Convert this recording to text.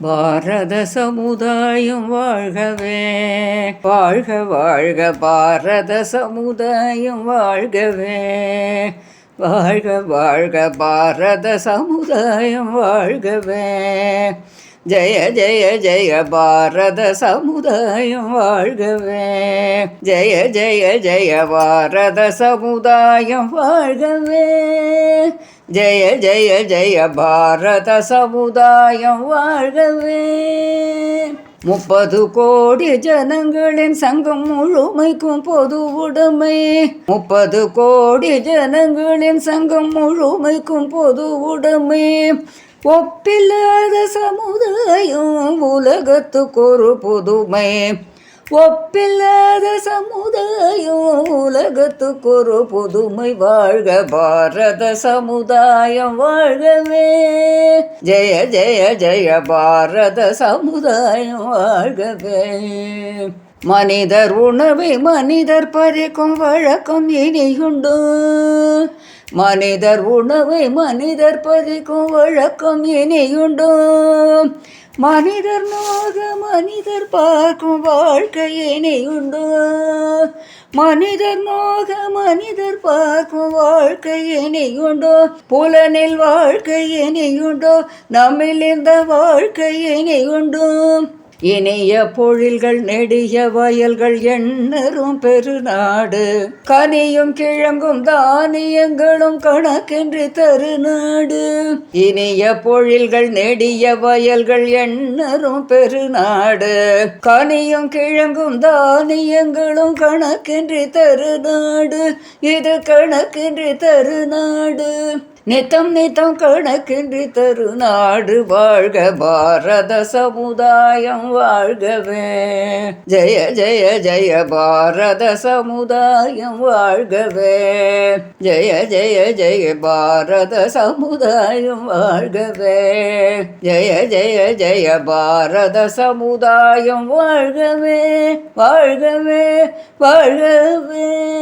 பாரத சமுதாயம் வாழ்கவே வாழ்க வாழ்க பாரத சமுதாயம் வாழ்கவே. வாழ்க வாழ்க பாரத சமுதாயம் வாழ்கவே. ஜெய ஜெய ஜெய பாரத சமுதாயம் வாழ்கவே. ஜெய ஜெய ஜெய பாரத சமுதாயம் வாழ்கவே. ஜெய ஜெய ஜெய பாரத சமுதாயம் வாழ்கவே. முப்பது கோடி ஜனங்களின் சங்கம் முழுமைக்கும் பொது உடைமை. முப்பது கோடி ஜனங்களின் சங்கம் முழுமைக்கும் பொது உடைமை. ஒப்பில்லாத சமுதாயம் உலகத்துக்கு ஒரு புதுமை. ஒப்பில்லாத சமுதாயம் உலகத்துக்கு ஒரு புதுமை வாழ்க பாரத சமுதாயம் வாழ்கவே. ஜெய ஜெய ஜெய பாரத சமுதாயம் வாழ்கவே. மனிதர் உணவை மனிதர் பறிக்கும் வழக்கம் இனியுண்டு. மனிதர் உணவை மனிதர் பறிக்கும் வழக்கம் இனியுண்டு. மனிதர் நோக மனிதர் பார்க்கும் வாழ்க்கையினை உண்டு மனிதர் நோக மனிதர் பார்க்கும் வாழ்க்கையினை உண்டோ புலனில் வாழ்க்கையினை உண்டோ நம்மில் இந்த வாழ்க்கை இனியுண்டோ இனிய பொழில்கள் நெடிய வயல்கள் எண்ணரும் பெருநாடு. கனியும் கிழங்கும் தானியங்களும் கணக்கென்று தருநாடு. இனிய பொழில்கள் நெடிய வயல்கள் எண்ணரும் பெருநாடு. கனியும் கிழங்கும் தானியங்களும் கணக்கென்று தருநாடு. இது கணக்கென்று தருநாடு. நித்தம் நித்தம் கணக்கின்றி தருநாடு. வாழ்க பாரத சமுதாயம் வாழ்கவே. ஜெய ஜெய ஜெய பாரத சமுதாயம் வாழ்கவே. ஜெய ஜெய ஜெய பாரத சமுதாயம் வாழ்கவே. ஜெய ஜெய ஜெய பாரத சமுதாயம் வாழ்கவே. வாழ்கவே வாழ்கவே.